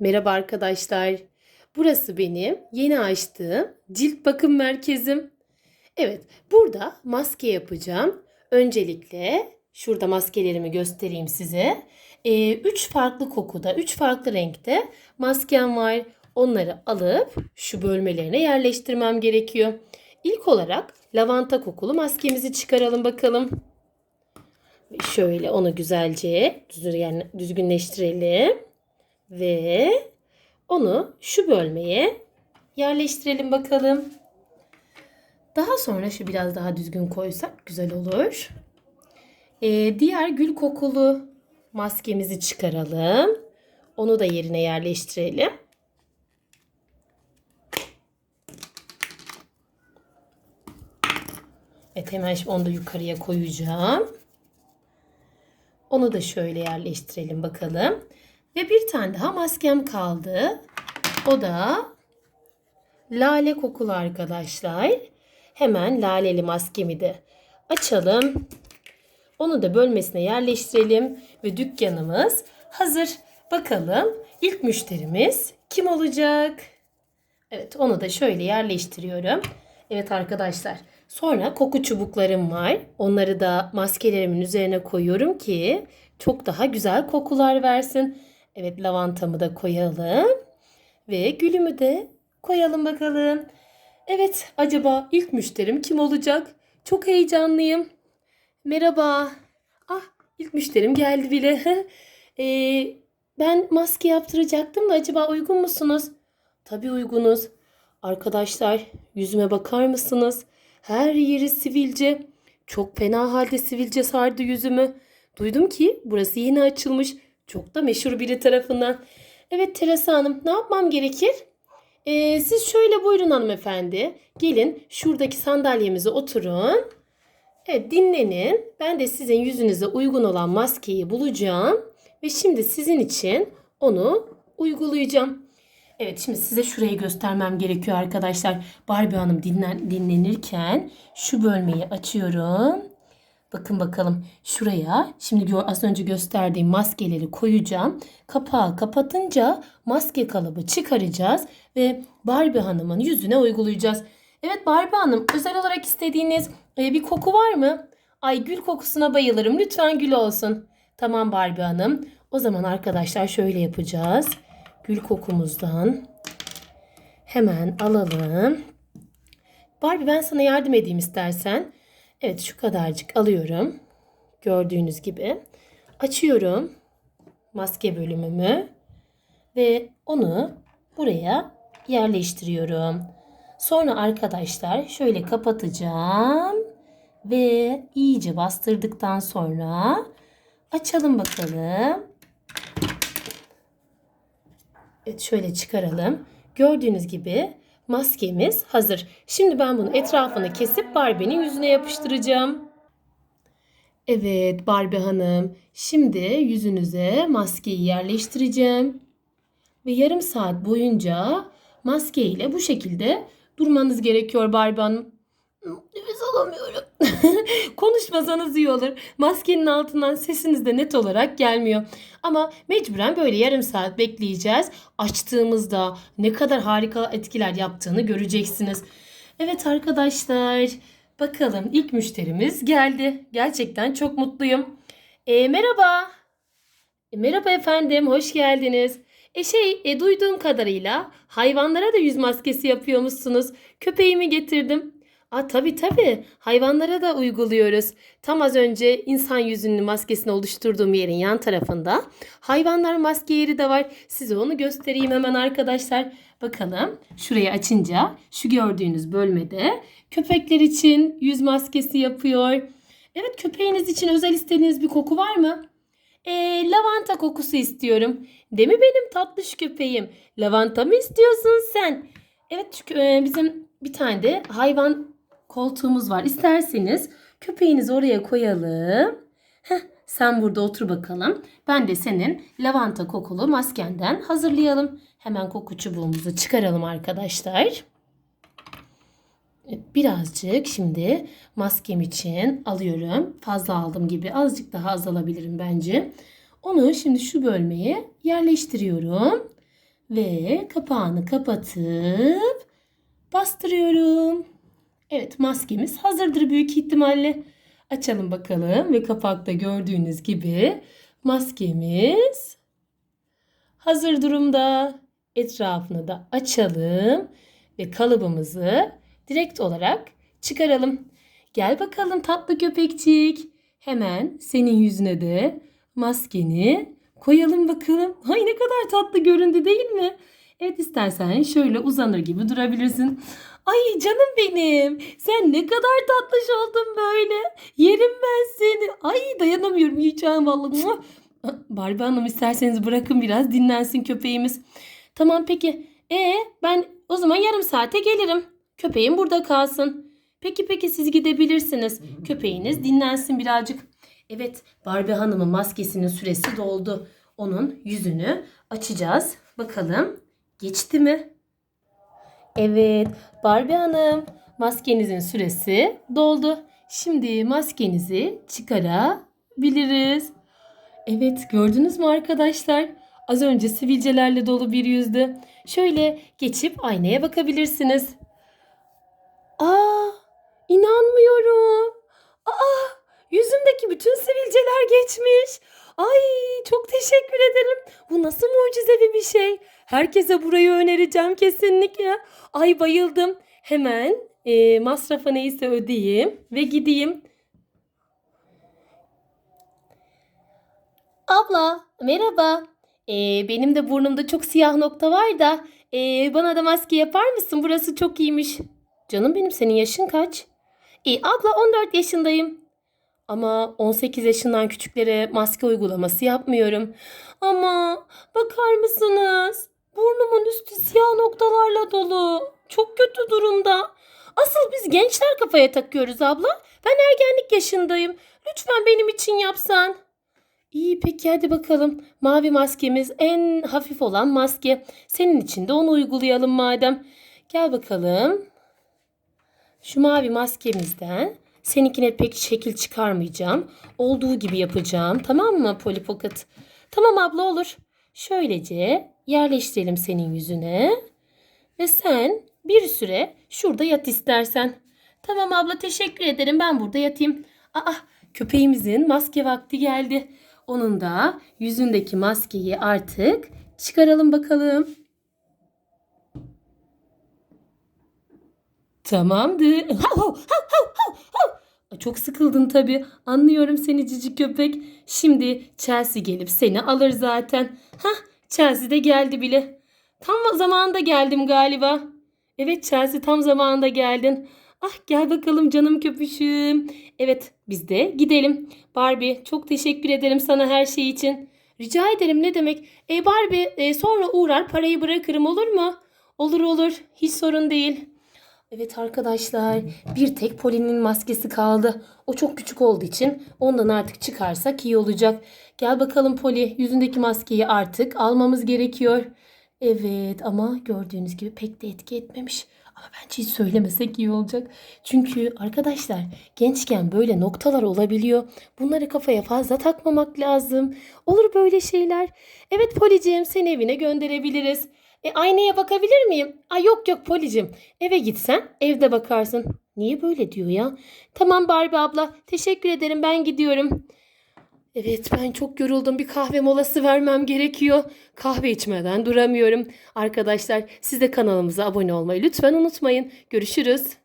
Merhaba arkadaşlar. Burası benim yeni açtığım cilt bakım merkezim. Evet, burada maske yapacağım. Öncelikle şurada maskelerimi göstereyim size. Ee, üç farklı kokuda, üç farklı renkte maskem var. Onları alıp şu bölmelerine yerleştirmem gerekiyor. İlk olarak lavanta kokulu maskemizi çıkaralım bakalım. Şöyle onu güzelce düzgün- düzgünleştirelim. Ve onu şu bölmeye yerleştirelim bakalım. Daha sonra şu biraz daha düzgün koysak güzel olur. Ee, diğer gül kokulu maskemizi çıkaralım. Onu da yerine yerleştirelim. Evet hemen şimdi onu da yukarıya koyacağım. Onu da şöyle yerleştirelim bakalım. Ve bir tane daha maskem kaldı. O da lale kokulu arkadaşlar. Hemen laleli maskemi de açalım. Onu da bölmesine yerleştirelim ve dükkanımız hazır. Bakalım ilk müşterimiz kim olacak? Evet onu da şöyle yerleştiriyorum. Evet arkadaşlar sonra koku çubuklarım var. Onları da maskelerimin üzerine koyuyorum ki çok daha güzel kokular versin. Evet lavantamı da koyalım. Ve gülümü de koyalım bakalım. Evet acaba ilk müşterim kim olacak? Çok heyecanlıyım. Merhaba. Ah ilk müşterim geldi bile. Ee, ben maske yaptıracaktım da acaba uygun musunuz? Tabii uygunuz. Arkadaşlar yüzüme bakar mısınız? Her yeri sivilce. Çok fena halde sivilce sardı yüzümü. Duydum ki burası yeni açılmış. Çok da meşhur biri tarafından. Evet Teresa Hanım ne yapmam gerekir? Ee, siz şöyle buyurun hanımefendi. Gelin şuradaki sandalyemize oturun. Evet dinlenin. Ben de sizin yüzünüze uygun olan maskeyi bulacağım. Ve şimdi sizin için onu uygulayacağım. Evet şimdi size şurayı göstermem gerekiyor arkadaşlar. Barbie Hanım dinlen, dinlenirken şu bölmeyi açıyorum. Bakın bakalım şuraya şimdi az önce gösterdiğim maskeleri koyacağım. Kapağı kapatınca maske kalıbı çıkaracağız ve Barbie Hanım'ın yüzüne uygulayacağız. Evet Barbie Hanım özel olarak istediğiniz e, bir koku var mı? Ay gül kokusuna bayılırım. Lütfen gül olsun. Tamam Barbie Hanım. O zaman arkadaşlar şöyle yapacağız. Gül kokumuzdan hemen alalım. Barbie ben sana yardım edeyim istersen. Evet şu kadarcık alıyorum. Gördüğünüz gibi. Açıyorum maske bölümümü ve onu buraya yerleştiriyorum. Sonra arkadaşlar şöyle kapatacağım ve iyice bastırdıktan sonra açalım bakalım. Evet şöyle çıkaralım. Gördüğünüz gibi maskemiz hazır. Şimdi ben bunu etrafını kesip Barbie'nin yüzüne yapıştıracağım. Evet Barbie Hanım. Şimdi yüzünüze maskeyi yerleştireceğim. Ve yarım saat boyunca maske ile bu şekilde durmanız gerekiyor Barbie Hanım. Nefes alamıyorum. Konuşmasanız iyi olur. Maskenin altından sesiniz de net olarak gelmiyor. Ama mecburen böyle yarım saat bekleyeceğiz. Açtığımızda ne kadar harika etkiler yaptığını göreceksiniz. Evet arkadaşlar. Bakalım ilk müşterimiz geldi. Gerçekten çok mutluyum. E, merhaba. E, merhaba efendim, hoş geldiniz. E şey, e, duyduğum kadarıyla hayvanlara da yüz maskesi yapıyormuşsunuz. Köpeğimi getirdim. Aa, tabii tabii. Hayvanlara da uyguluyoruz. Tam az önce insan yüzünün maskesini oluşturduğum yerin yan tarafında hayvanlar maske yeri de var. Size onu göstereyim hemen arkadaşlar. Bakalım şurayı açınca şu gördüğünüz bölmede köpekler için yüz maskesi yapıyor. Evet köpeğiniz için özel istediğiniz bir koku var mı? Ee, lavanta kokusu istiyorum. Değil mi benim tatlış köpeğim? Lavanta mı istiyorsun sen? Evet çünkü e, bizim bir tane de hayvan koltuğumuz var. İsterseniz köpeğinizi oraya koyalım. Heh, sen burada otur bakalım. Ben de senin lavanta kokulu maskenden hazırlayalım. Hemen koku çubuğumuzu çıkaralım arkadaşlar. Birazcık şimdi maskem için alıyorum. Fazla aldım gibi. Azıcık daha az alabilirim bence. Onu şimdi şu bölmeye yerleştiriyorum. Ve kapağını kapatıp bastırıyorum. Evet maskemiz hazırdır büyük ihtimalle. Açalım bakalım ve kapakta gördüğünüz gibi maskemiz hazır durumda. Etrafını da açalım ve kalıbımızı direkt olarak çıkaralım. Gel bakalım tatlı köpekçik. Hemen senin yüzüne de maskeni koyalım bakalım. Ay ne kadar tatlı göründü değil mi? Evet istersen şöyle uzanır gibi durabilirsin. Ay canım benim. Sen ne kadar tatlış oldun böyle. Yerim ben seni. Ay dayanamıyorum yiyeceğim vallahi. Muah! Barbie Hanım isterseniz bırakın biraz dinlensin köpeğimiz. Tamam peki. E ben o zaman yarım saate gelirim. Köpeğim burada kalsın. Peki peki siz gidebilirsiniz. Köpeğiniz dinlensin birazcık. Evet Barbie Hanım'ın maskesinin süresi doldu. Onun yüzünü açacağız. Bakalım geçti mi? Evet Barbie Hanım maskenizin süresi doldu. Şimdi maskenizi çıkarabiliriz. Evet gördünüz mü arkadaşlar? Az önce sivilcelerle dolu bir yüzdü. Şöyle geçip aynaya bakabilirsiniz. Aa, inanmıyorum. Aa, yüzümdeki bütün sivilceler geçmiş. Ay, çok teşekkür ederim. Bu nasıl mucizevi bir şey. Herkese burayı önereceğim kesinlikle. Ay bayıldım. Hemen e, masrafa neyse ödeyeyim ve gideyim. Abla, merhaba. Ee, benim de burnumda çok siyah nokta var da ee, bana da maske yapar mısın? Burası çok iyiymiş. Canım benim senin yaşın kaç? İyi abla 14 yaşındayım. Ama 18 yaşından küçüklere maske uygulaması yapmıyorum. Ama bakar mısınız? Burnumun üstü siyah noktalarla dolu. Çok kötü durumda. Asıl biz gençler kafaya takıyoruz abla. Ben ergenlik yaşındayım. Lütfen benim için yapsan. İyi peki hadi bakalım. Mavi maskemiz en hafif olan maske. Senin için de onu uygulayalım madem. Gel bakalım. Şu mavi maskemizden seninkine pek şekil çıkarmayacağım. Olduğu gibi yapacağım. Tamam mı Polly Pocket? Tamam abla olur. Şöylece yerleştirelim senin yüzüne. Ve sen bir süre şurada yat istersen. Tamam abla teşekkür ederim. Ben burada yatayım. Aa köpeğimizin maske vakti geldi. Onun da yüzündeki maskeyi artık çıkaralım bakalım. Tamamdır. Hav, hav, hav, hav. Çok sıkıldın tabii. Anlıyorum seni cici köpek. Şimdi Chelsea gelip seni alır zaten. Hah Chelsea de geldi bile. Tam zamanında geldim galiba. Evet Chelsea tam zamanında geldin. Ah gel bakalım canım köpüşüm. Evet biz de gidelim. Barbie çok teşekkür ederim sana her şey için. Rica ederim ne demek. E Barbie e, sonra uğrar parayı bırakırım olur mu? Olur olur hiç sorun değil. Evet arkadaşlar bir tek Poli'nin maskesi kaldı. O çok küçük olduğu için ondan artık çıkarsak iyi olacak. Gel bakalım Poli yüzündeki maskeyi artık almamız gerekiyor. Evet ama gördüğünüz gibi pek de etki etmemiş. Ama bence hiç söylemesek iyi olacak. Çünkü arkadaşlar gençken böyle noktalar olabiliyor. Bunları kafaya fazla takmamak lazım. Olur böyle şeyler. Evet Policim seni evine gönderebiliriz. E, aynaya bakabilir miyim? Ay yok yok Policim. Eve gitsen evde bakarsın. Niye böyle diyor ya? Tamam Barbie abla. Teşekkür ederim ben gidiyorum. Evet ben çok yoruldum. Bir kahve molası vermem gerekiyor. Kahve içmeden duramıyorum. Arkadaşlar siz de kanalımıza abone olmayı lütfen unutmayın. Görüşürüz.